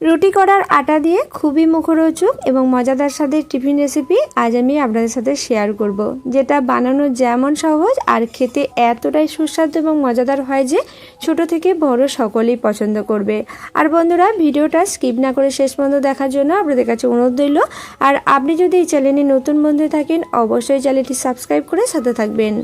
রুটি করার আটা দিয়ে খুবই মুখরোচক এবং মজাদার স্বাদের টিফিন রেসিপি আজ আমি আপনাদের সাথে শেয়ার করব, যেটা বানানো যেমন সহজ আর খেতে এতটাই সুস্বাদু এবং মজাদার হয় যে ছোট থেকে বড় সকলেই পছন্দ করবে। আর বন্ধুরা, ভিডিওটা স্কিপ না করে শেষ পর্যন্ত দেখার জন্য আপনাদের কাছে অনুরোধ রইল। আর আপনি যদি এই চ্যানেলে নতুন বন্ধু থাকেন, অবশ্যই চ্যানেলটি সাবস্ক্রাইব করে সাথে থাকবেন।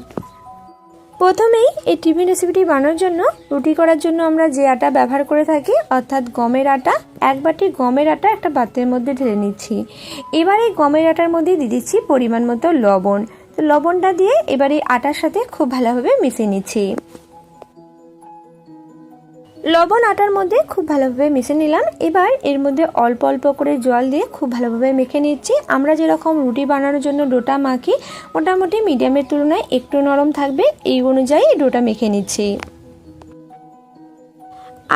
প্রথমেই এই টিফিন রেসিপিটি বানানোর জন্য, রুটি করার জন্য আমরা যে আটা ব্যবহার করে থাকি, অর্থাৎ গমের আটা, এক বাটি গমের আটা একটা পাত্রের মধ্যে ঢেলে নিচ্ছি। এবার এই গমের আটার মধ্যে দিয়ে দিচ্ছি পরিমাণ মতো লবণ। তো লবণটা দিয়ে এবার এই আটার সাথে খুব ভালোভাবে মিশিয়ে নিচ্ছি। লবণ আটার মধ্যে খুব ভালোভাবে মিশে নিলাম। এবার এর মধ্যে অল্প অল্প করে জল দিয়ে খুব ভালোভাবে মেখে নিচ্ছি। আমরা যেরকম রুটি বানানোর জন্য ডোটা মাখি, মোটামুটি মিডিয়ামের তুলনায় একটু নরম থাকবে। এই অনুযায়ী ডোটা মেখে নিচ্ছি।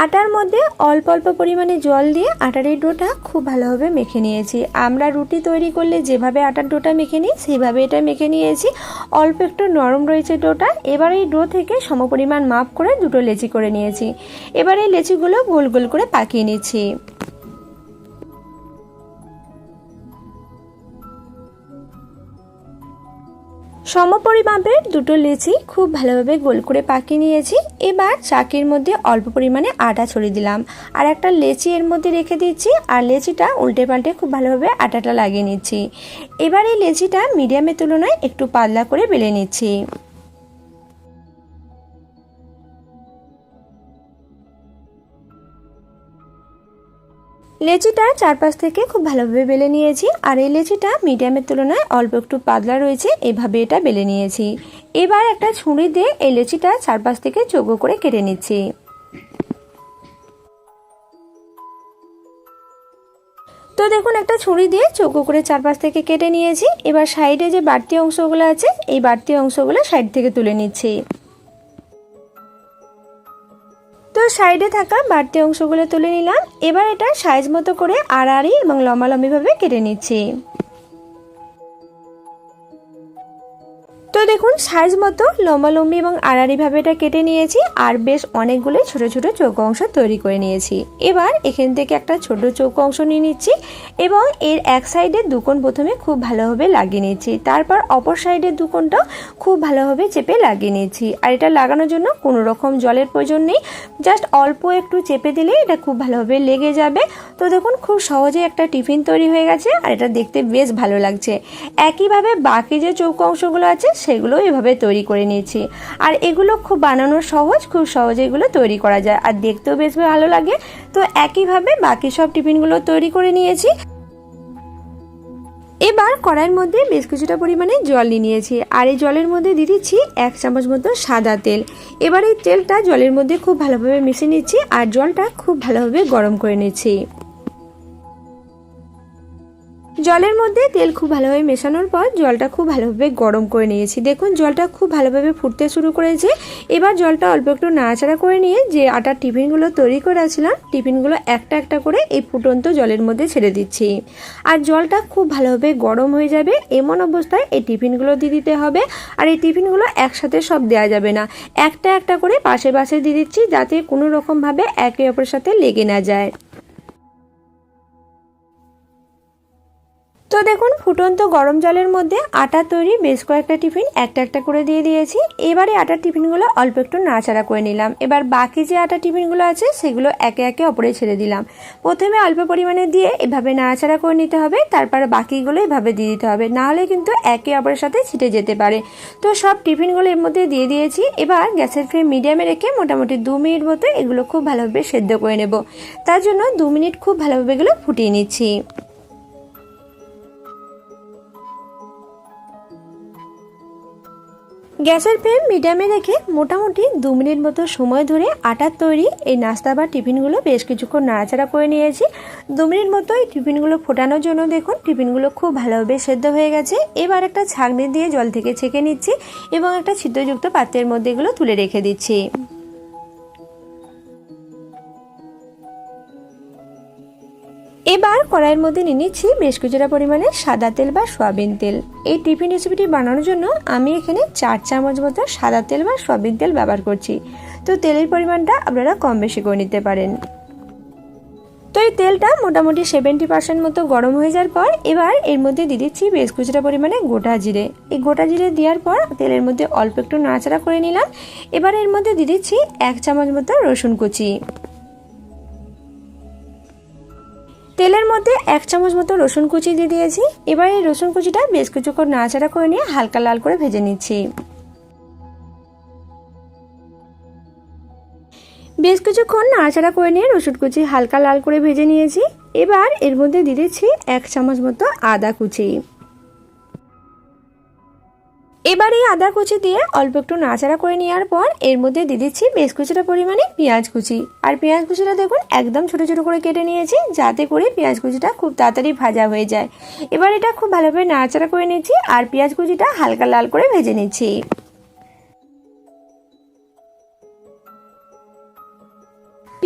আটার মধ্যে অল্প অল্প পরিমাণে জল দিয়ে আটার এই ডোটা খুব ভালোভাবে মেখে নিয়েছি। আমরা রুটি তৈরি করলে যেভাবে আটার ডোটা মেখে নিই, সেইভাবে এটা মেখে নিয়েছি। অল্প একটু নরম রয়েছে ডোটা, এবার এই ডো থেকে সমপরিমাণ মাপ করে দুটো লেচি করে নিয়েছি। এবার এই লেচিগুলো গোল গোল করে পাকিয়ে নিচ্ছি। সমপরিমাপের দুটো লেচি খুব ভালোভাবে গোল করে পাকিয়ে নিয়েছি। এবার চাকির মধ্যে অল্প পরিমাণে আটা ছড়িয়ে দিলাম। আর একটা লেচি এর মধ্যে রেখে দিচ্ছি। আর লেচিটা উল্টে পাল্টে খুব ভালোভাবে আটাটা লাগিয়ে নিচ্ছি। এবার এই লেচিটা মিডিয়ামের তুলনায় একটু পাতলা করে বেলে নিচ্ছি। লেচিটা চারপাশ থেকে খুব ভালোভাবে বেলে নিয়েছি, আর এই লেচিটা মিডিয়ামের তুলনায় অল্প একটু পাতলা রয়েছে, এভাবে এটা বেলে নিয়েছি। এবার একটা ছুরি দিয়ে এই লেচিটা চারপাশ থেকে চৌকো করে কেটে নিচ্ছি। তো দেখুন, একটা ছুরি দিয়ে চৌকো করে চারপাশ থেকে কেটে নিয়েছি। এবার সাইডে যে বাড়তি অংশগুলো আছে, এই বাড়তি অংশগুলো সাইড থেকে তুলে নিচ্ছি। তো সাইডে থাকা বাড়তি অংশগুলো তুলে নিলাম। এবার এটা সাইজ মতো করে আড়াআড়ি এবং লম্বালম্বিভাবে কেটে নিচ্ছি। দেখুন, সাইজ মতো লম্বালম্বি এবং আড়াআড়িভাবে এটা কেটে নিয়েছি আর বেশ অনেকগুলো ছোট ছোট চৌকো অংশ তৈরি করে নিয়েছি। এবার এখান থেকে একটা ছোট চৌকো অংশ নিয়ে নিচ্ছি এবং এর এক সাইডের দুকোণ প্রথমে খুব ভালোভাবে লাগিয়ে নিচ্ছি। তারপর অপর সাইডের দুকোণটাও খুব ভালোভাবে চেপে লাগিয়ে নিচ্ছি। আর এটা লাগানোর জন্য কোনো রকম জলের প্রয়োজন নেই। জাস্ট অল্প একটু চেপে দিলে এটা খুব ভালোভাবে লেগে যাবে। তো দেখুন, খুব সহজে একটা টিফিন তৈরি হয়ে গেছে আর এটা দেখতে বেশ ভালো লাগছে। একইভাবে বাকি যে চৌকো অংশগুলো আছে সেগুলো এভাবে তৈরি করে নিয়েছি। আর এগুলো খুব বানানো সহজ, খুব সহজে এগুলো তৈরি করা যায়। আর দেখতেও বেশ ভালো লাগে। তো একইভাবে বাকি সব টিফিনগুলো তৈরি করে নিয়েছি। এবার কড়াইয়ের মধ্যে বেশ কিছুটা পরিমাণে জল নিয়ে নিয়েছি। আর এই জলের মধ্যে দিয়ে দিচ্ছি এক চামচ মতো সাদা তেল। এবার এই তেলটা জলের মধ্যে খুব ভালোভাবে মিশিয়ে নিচ্ছি। আর জলটা খুব ভালোভাবে গরম করে নিচ্ছি। জলের মধ্যে তেল খুব ভালোভাবে মেশানোর পর জলটা খুব ভালোভাবে গরম করে নিয়েছি। দেখুন, জলটা খুব ভালোভাবে ফুটতে শুরু করেছে। এবার জলটা অল্প একটু নাড়াচাড়া করে নিয়ে যে আটার টিফিনগুলো তৈরি করে রাখছিলাম টিফিনগুলো একটা একটা করে এই ফুটন্ত জলের মধ্যে ছেড়ে দিচ্ছি। আর জলটা খুব ভালোভাবে গরম হয়ে যাবে, এমন অবস্থায় এই টিফিনগুলো দিয়ে দিতে হবে। আর এই টিফিনগুলো একসাথে সব দেওয়া যাবে না। একটা একটা করে পাশে পাশে দিয়ে দিচ্ছি যাতে কোনো রকমভাবে একে অপরের সাথে লেগে না যায়। তো দেখুন, ফুটন্ত গরম জলের মধ্যে আটা তৈরি, বেশ কয়েকটা টিফিন একটা একটা করে দিয়ে দিয়েছি। এবারে আটার টিফিনগুলো অল্প একটু নাড়াচাড়া করে নিলাম। এবার বাকি যে আটা টিফিনগুলো আছে, সেগুলো একে একে অপরে ছেড়ে দিলাম। প্রথমে অল্প পরিমাণে দিয়ে এভাবে নাড়াচাড়া করে নিতে হবে, তারপর বাকিগুলো এভাবে দিয়ে দিতে হবে। নাহলে কিন্তু একে অপরের সাথে ছিটে যেতে পারে। তো সব টিফিনগুলো এর মধ্যে দিয়ে দিয়েছি। এবার গ্যাসের ফ্লেম মিডিয়ামে রেখে মোটামুটি দু মিনিট মতো এগুলো খুব ভালোভাবে সেদ্ধ করে নেব। তার জন্য দু মিনিট খুব ভালোভাবে এগুলো ফুটিয়ে নিচ্ছি। গ্যাসের ফ্লেম মিডিয়ামে রেখে মোটামুটি দু মিনিট মতো সময় ধরে আটার তৈরি এই নাস্তা বা টিফিনগুলো বেশ কিছুক্ষণ নাড়াচাড়া করে নিয়েছি। দু মিনিট মতো এই টিফিনগুলো ফোটানোর জন্য দেখুন, টিফিনগুলো খুব ভালোভাবে সেদ্ধ হয়ে গেছে। এবার একটা ছাঁকনি দিয়ে জল থেকে ছেঁকে নিচ্ছি এবং একটা ছিদ্রযুক্ত পাত্রের মধ্যে এগুলো তুলে রেখে দিচ্ছি। এবার কড়াইয়ের মধ্যে নিয়ে নিচ্ছি বেশ কিছুটা পরিমাণে সাদা তেল বা সয়াবিন তেল। এই টিফিন রেসিপিটি বানানোর জন্য আমি এখানে চার চামচ মতো সাদা তেল বা সয়াবিন তেল ব্যবহার করছি। তো তেলের পরিমাণটা আপনারা কম বেশি করে নিতে পারেন। তো এই তেলটা মোটামুটি সেভেন্টি পার্সেন্ট মতো গরম হয়ে যাওয়ার পর এবার এর মধ্যে দিয়ে দিচ্ছি বেশ কিছুটা পরিমাণে গোটা জিরে। এই গোটা জিরে দেওয়ার পর তেলের মধ্যে অল্প একটু নাড়াচাড়া করে নিলাম। এবার এর মধ্যে দিয়ে দিচ্ছি এক চামচ মতো রসুন কুচি। তেলের মধ্যে এক চামচ মতো রসুন কুচি দিয়ে দিয়েছি। এবার এই রসুন কুচিটা বেশ কিছুক্ষণ নাড়াচাড়া করে নিয়ে হালকা লাল করে ভেজে নিচ্ছি। বেশ কিছুক্ষণ নাড়াচাড়া করে নিয়ে রসুন কুচি হালকা লাল করে ভেজে নিয়েছি। এবার এর মধ্যে দিয়ে দিচ্ছি এক চামচ মতো আদা কুচি। এবার এই আদা কুচি দিয়ে অল্প একটু নাড়াচাড়া করে নেওয়ার পর এর মধ্যে দিয়ে দিচ্ছি বেশ কিছুটা পরিমাণে পেঁয়াজ কুচি। আর পেঁয়াজ কুচিটা দেখুন, একদম ছোটো ছোটো করে কেটে নিয়েছি, যাতে করে পেঁয়াজ কুচিটা খুব তাড়াতাড়ি ভাজা হয়ে যায়। এবার এটা খুব ভালোভাবে নাড়াচাড়া করে নিচ্ছি, আর পেঁয়াজ কুচিটা হালকা লাল করে ভেজে নিচ্ছি।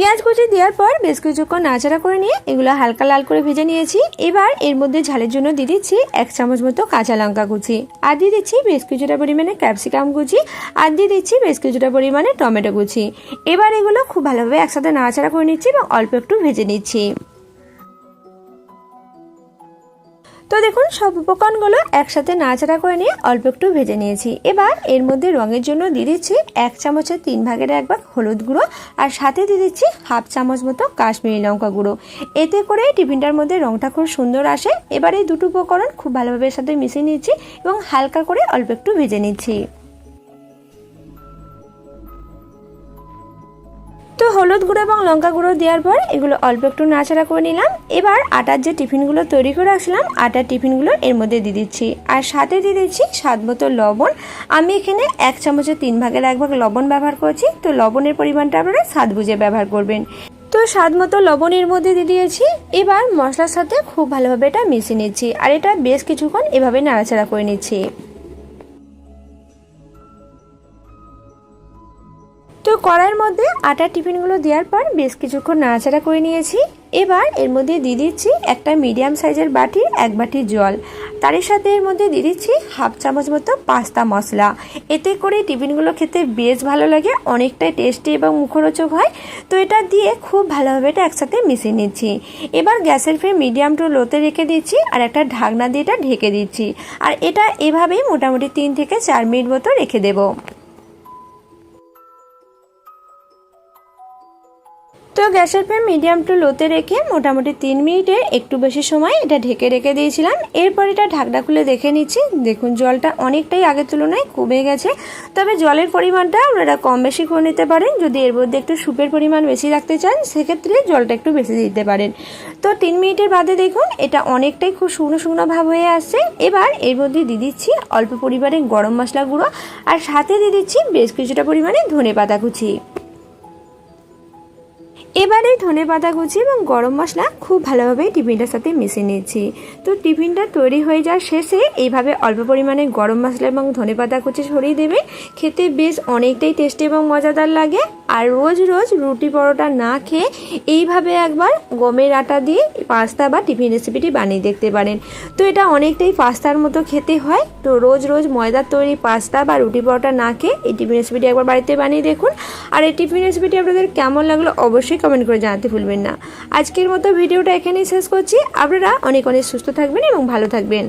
পেঁয়াজ কুচি দেওয়ার পর বেশ কিছুক্ষণ নাড়াচাড়া করে নিয়ে এগুলো হালকা লাল করে ভেজে নিয়েছি। এবার এর মধ্যে ঝালের জন্য দিয়ে দিচ্ছি এক চামচ মতো কাঁচা লঙ্কা কুচি। আর দিয়ে দিচ্ছি বেশ কিছুটা পরিমাণে ক্যাপসিকাম কুচি। আর দিয়ে দিচ্ছি বেশ কিছুটা পরিমাণে টমেটো কুচি। এবার এগুলো খুব ভালোভাবে একসাথে নাড়াচাড়া করে নিচ্ছি এবং অল্প একটু ভেজে নিচ্ছি। তো দেখুন, সব উপকরণগুলো একসাথে নাড়াচাড়া করে নিয়ে অল্প একটু ভেজে নিয়েছি। এবার এর মধ্যে রঙের জন্য দিয়ে দিচ্ছি এক চামচের তিন ভাগের এক ভাগ হলুদ গুঁড়ো আর সাথে দিয়ে দিচ্ছি হাফ চামচ মতো কাশ্মীরি লঙ্কা গুঁড়ো। এতে করে টিফিনটার মধ্যে রঙটা খুব সুন্দর আসে। এবার এই দুটো উপকরণ খুব ভালোভাবে সাথে মিশিয়ে নিচ্ছি এবং হালকা করে অল্প একটু ভেজে নিচ্ছি। তো হলুদ গুঁড়ো এবং লঙ্কা গুঁড়ো দেওয়ার পর এগুলো অল্প একটু নাড়াচাড়া করে নিলাম। এবার আটার যে টিফিনগুলো তৈরি করে রাখছিলাম, আটার টিফিনগুলো এর মধ্যে দিয়ে দিচ্ছি। আর সাথে দিয়ে দিচ্ছি স্বাদ মতো লবণ। আমি এখানে এক চামচের তিন ভাগের এক ভাগ লবণ ব্যবহার করছি। তো লবণের পরিমাণটা আপনারা স্বাদ বুঝে ব্যবহার করবেন। তো স্বাদ মতো লবণের মধ্যে দিয়ে দিয়েছি। এবার মশলার সাথে খুব ভালোভাবে এটা মিশিয়ে নিচ্ছি। আর এটা বেশ কিছুক্ষণ এভাবে নাড়াচাড়া করে নিচ্ছি। তো কড়াইয়ের মধ্যে আটার টিফিনগুলো দেওয়ার পর বেশ কিছুক্ষণ নাড়াচাড়া করে নিয়েছি। এবার এর মধ্যে দিয়ে দিচ্ছি একটা মিডিয়াম সাইজের বাটির এক বাটি জল। তার সাথে এর মধ্যে দিয়ে দিচ্ছি হাফ চামচ মতো পাস্তা মশলা। এতে করে টিফিনগুলো খেতে বেশ ভালো লাগে, অনেকটাই টেস্টি এবং মুখরোচক হয়। তো এটা দিয়ে খুব ভালোভাবে এটা একসাথে মিশিয়ে নিচ্ছি। এবার গ্যাসের ফ্লেম মিডিয়াম টু লোতে রেখে দিচ্ছি আর একটা ঢাকনা দিয়ে এটা ঢেকে দিচ্ছি। আর এটা এভাবেই মোটামুটি তিন থেকে চার মিনিট মতো রেখে দেবো। গ্যাসের ফ্লেম মিডিয়াম টু লোতে রেখে মোটামুটি তিন মিনিটে একটু বেশি সময় এটা ঢেকে রেখে দিয়েছিলাম। এরপর এটা ঢাকনা খুলে দেখে নিচ্ছি। দেখুন, জলটা অনেকটাই আগের তুলনায় কমে গেছে। তবে জলের পরিমাণটা আপনারা কম বেশি করে নিতে পারেন। যদি এর মধ্যে একটু সুপের পরিমাণ বেশি রাখতে চান, সেক্ষেত্রে জলটা একটু বেশি দিতে পারেন। তো তিন মিনিটের বাদে দেখুন, এটা অনেকটাই খুব শুকনো শুকনো ভাব হয়ে আসছে। এবার এর মধ্যে দিয়ে দিচ্ছি অল্প পরিমাণে গরম মশলা গুঁড়ো। আর সাথে দিয়ে দিচ্ছি বেশ কিছুটা পরিমাণে ধনে পাতা কুচি। এবার ধনে পাতা কুচি এবং গরম মশলা খুব ভালোভাবে টিফিনটার সাথে মিশিয়ে নিয়েছি। তো টিফিনটা তৈরি হয়ে যাওয়ার শেষে এইভাবে অল্প পরিমাণে গরম মশলা এবং ধনে পাতা কুচি ছড়িয়ে দেবে। খেতে বেশ অনেকটাই টেস্টি এবং মজাদার লাগে। আর রোজ রোজ রুটি পরোটা না খেয়ে এইভাবে একবার গমের আটা দিয়ে পাস্তা বা টিফিন রেসিপিটি বানিয়ে দেখতে পারেন। তো এটা অনেকটাই পাস্তার মতো খেতে হয়। তো রোজ রোজ ময়দার তৈরি পাস্তা বা রুটি পরোটা না খেয়ে এই টিফিন রেসিপিটি একবার বাড়িতে বানিয়ে দেখুন। আর এই টিফিন রেসিপিটি আপনাদের কেমন লাগল অবশ্যই কমেন্ট করে জানাতে ভুলবেন না। আজকের মতো ভিডিওটা এখানেই শেষ করছি। আপনারা অনেক অনেক সুস্থ থাকবেন এবং ভালো থাকবেন।